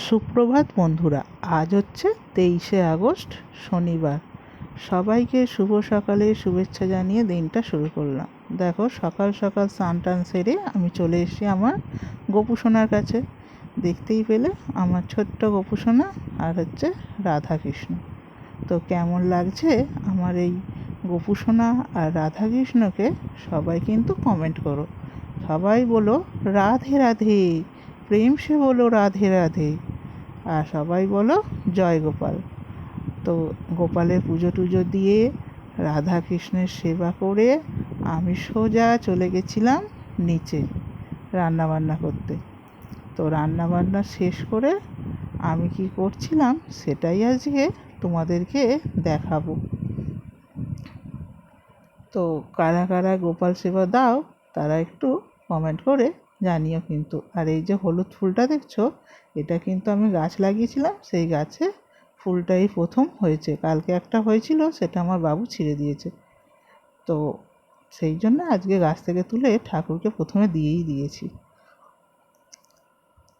সুপ্রভাত বন্ধুরা, আজ হচ্ছে তেইশে আগস্ট, শনিবার। সবাইকে শুভ সকালে শুভেচ্ছা জানিয়ে দিনটা শুরু করলাম। দেখো, সকাল সকাল স্নান টান সেরে আমি চলে এসেছি আমার গোপুসোনার কাছে। দেখতেই পেলে আমার ছোট্ট গোপুসোনা আর হচ্ছে রাধাকৃষ্ণ। তো কেমন লাগছে আমার এই গোপুসোনা আর রাধাকৃষ্ণকে সবাই কিন্তু কমেন্ট করো। সবাই বলো, রাধে রাধে। প্রেম সে বলো, রাধে রাধে। আর সবাই বলো, জয় গোপাল। তো গোপালের পুজো টুজো দিয়ে রাধা কৃষ্ণের সেবা করে আমি সোজা চলে গেছিলাম নিচে রান্নাবান্না করতে। তো রান্নাবান্না শেষ করে আমি কি করছিলাম, সেটাই আজকে তোমাদেরকে দেখাবো। তো কারা কারা গোপাল সেবা দাও, তারা একটু কমেন্ট করে জানিও কিন্তু। আর এই যে হলুদ ফুলটা দেখছ, এটা কিন্তু আমি গাছ লাগিয়েছিলাম, সেই গাছে ফুলটাই প্রথম হয়েছে। কালকে একটা হয়েছিল, সেটা আমার বাবু ছিঁড়ে দিয়েছে। তো সেই জন্য আজকে গাছ থেকে তুলে ঠাকুরকে প্রথমে দিয়েই দিয়েছি।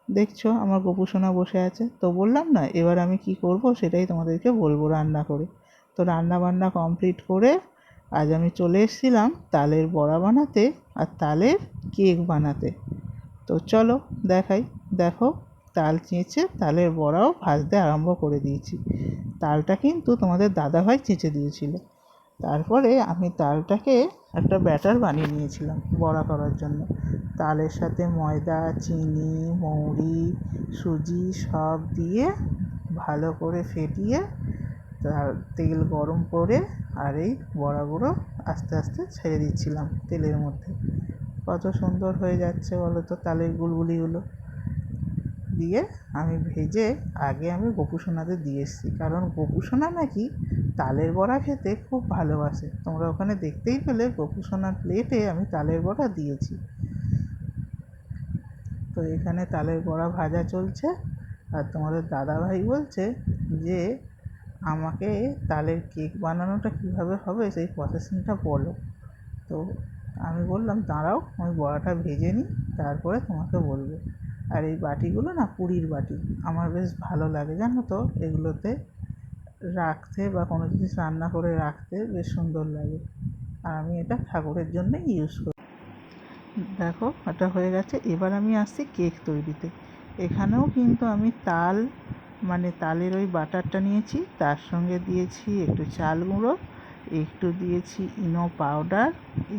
দেখছ, আমার গোপুসোনা বসে আছে। তো বললাম না, এবার আমি কি করব সেটাই তোমাদেরকে বলব রান্না করে। তো রান্না বান্না কমপ্লিট করে আজ আমি চলে এসেছিলাম তালের বড়া বানাতে আর তালের কেক বানাতে। তো চলো দেখাই। দেখো, তাল চেঁচে তালের বড়াও ভাজতে আরম্ভ করে দিয়েছি। তালটা কিন্তু তোমাদের দাদাভাই চেঁচে দিয়েছিল। তারপরে আমি তালটাকে একটা ব্যাটার বানিয়ে নিয়েছিলাম বড়া করার জন্য। তালের সাথে ময়দা, চিনি, মৌরি, সুজি সব দিয়ে ভালো করে ফেটিয়ে তার তেল গরম করে আর এই বড়াগুলো আস্তে আস্তে ছেড়ে দিচ্ছিলাম তেলের মধ্যে। কত সুন্দর হয়ে যাচ্ছে বলো তো তালের গুলগুলিগুলো। দিয়ে আমি ভেজে আগে আমি গোপুসোনাদের দিয়ে এসেছি। কারণ গোপুসোনা নাকি তালের বড়া খেতে খুব ভালোবাসে। তোমরা ওখানে দেখতেই পেলে গোপুসোনার প্লেটে আমি তালের বড়া দিয়েছি। তো এখানে তালের বড়া ভাজা চলছে। আর তোমাদের দাদাভাই বলছে যে, আমাকে তালের কেক বানানোটা কীভাবে হবে? সেই প্রসেসিংটা বলো। তো আমি বললাম, দাঁড়াও আমি বড়াটা ভেজে নিই, তারপরে তোমাকে বলব। আর এই বাটিগুলো না পুরীর বাটি, আমার বেশ ভালো লাগে, জানো তো? এগুলোতে রাখতে বা কোনো জিনিস রান্না করে রাখতে বেশ সুন্দর লাগে। আর আমি এটা ঠাকুরের জন্যই ইউজ করি। দেখো, এটা হয়ে গেছে। এবার আমি আসছি কেক তৈরিতে। এখানেও কিন্তু আমি তাল মানে তালের ওই বাটারটা নিয়েছি, তার সঙ্গে দিয়েছি একটু চাল গুঁড়ো একটু দিয়েছি ইনো পাউডার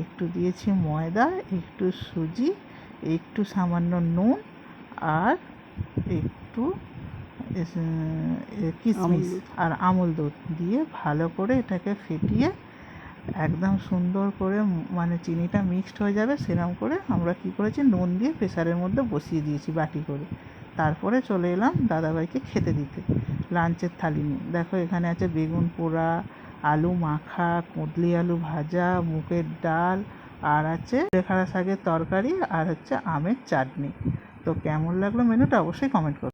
একটু দিয়েছি ময়দা একটু সুজি একটু সামান্য নুন আর একটু কিশমিশ আর আমুল দুধ দিয়ে ভালো করে এটাকে ফেটিয়ে একদম সুন্দর করে মানে চিনিটা মিক্সড হয়ে যাবে সেরকম করে আমরা কী করেছি নুন দিয়ে প্রেসারের মধ্যে বসিয়ে দিয়েছি বাটি করে। তারপরে চলে এলাম দাদাভাইকে খেতে দিতে লাঞ্চের থালি নিয়ে। দেখো এখানে আছে বেগুন পোড়া আলু মাখা, কুঁদলি আলু ভাজা, মুগের ডাল, আর আছে লেখারা শাকের তরকারি আর হচ্ছে আমের চাটনি। তো কেমন লাগল মেনুটা অবশ্যই কমেন্ট করো।